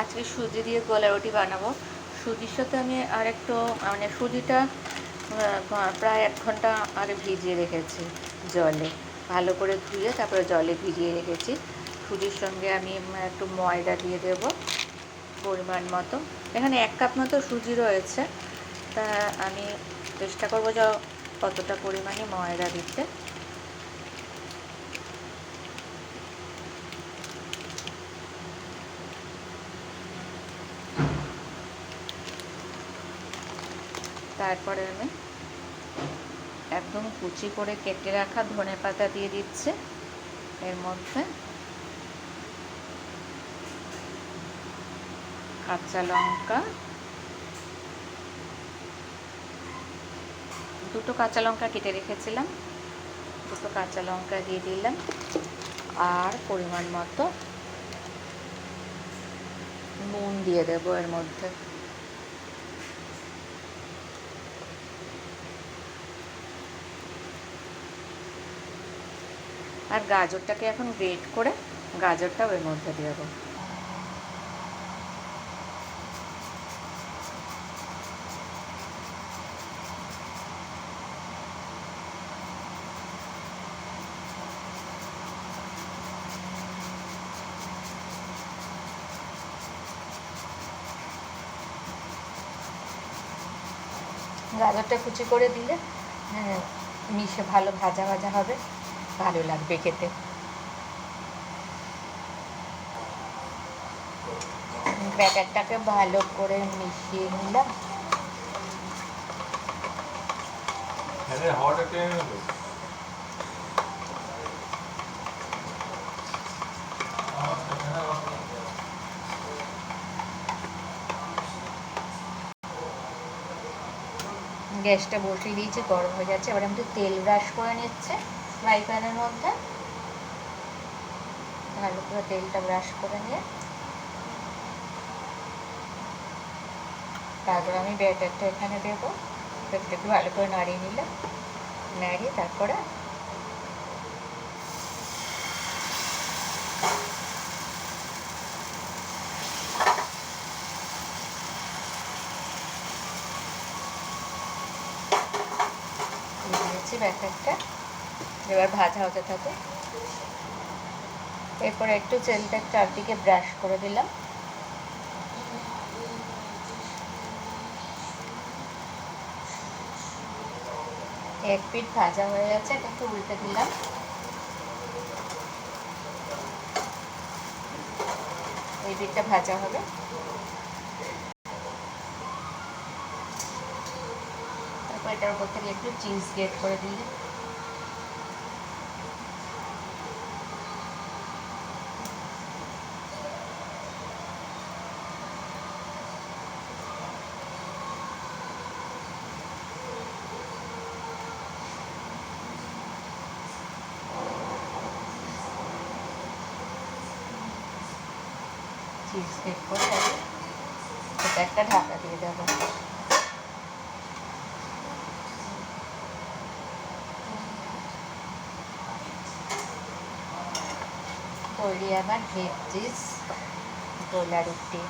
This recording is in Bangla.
আজকে সুজি দিয়ে গোলা রুটি বানাবো। সুজির সাথে আমি আর একটু মানে সুজিটা প্রায় এক ঘণ্টা আর ভিজিয়ে রেখেছি জলে। ভালো করে ধুয়ে তারপরে জলে ভিজিয়ে রেখেছি। সুজির সঙ্গে আমি একটু ময়দা দিয়ে দেব পরিমাণ মতো। এখানে এক কাপ মতো সুজি রয়েছে। তা আমি চেষ্টা করব যে কতটা পরিমাণে ময়দা দিতে। তারপরে আমি একদম কুচি করে কেটে রাখা ধনে পাতা দিয়ে দিচ্ছে। এর মধ্যে কাঁচা লঙ্কা, দুটো কাঁচা লঙ্কা কেটে রেখেছিলাম। দুটো কাঁচা লঙ্কা দিয়ে দিলাম। আর পরিমাণ মতো নুন দিয়ে দেবো এর মধ্যে। আর গাজরটাকে এখন গ্রেট করে গাজরটাও এর মধ্যে দিয়ে দেবো। গাজরটা কুচি করে দিলে হ্যাঁ, মিশে ভালো ভাজা ভাজা হবে। ভালো লাগবে খেতে। ব্যাটারটাকে ভালো করে মিশিয়ে নিলাম। গ্যাসটা বসিয়ে দিয়েছি গরম হয়ে যাচ্ছে। এবার আমি একটু তেল ব্রাশ করে নিচ্ছে। ফ্রাই প্যানের মধ্যে। ভালো করে তেলটা ব্রাশ করে নিয়ে। তারপর আমি ব্যাটারটা এখানে দেবো। ব্যাটারটা একটু ভালো করে নাড়িয়ে নিলাম। নাড়িয়ে তারপরে ব্যাটারটা এবার ভাজা হতে থাকে। এরপর একটু তেলটা চারদিকে ব্রাশ করে দিলাম। এক পিঠ ভাজা হয়ে গেছে একটু উল্টে দিলাম। এই পিঠটা ভাজা হবে। তারপর এটার উপর থেকে একটু চিজ গ্রেট করে দিলে চিজ গ্রেট করে তারপর এটা একটা ঢাকা দিয়ে দেবো। তৈরি আমার ভেজ চিজ, গোলা রুটি।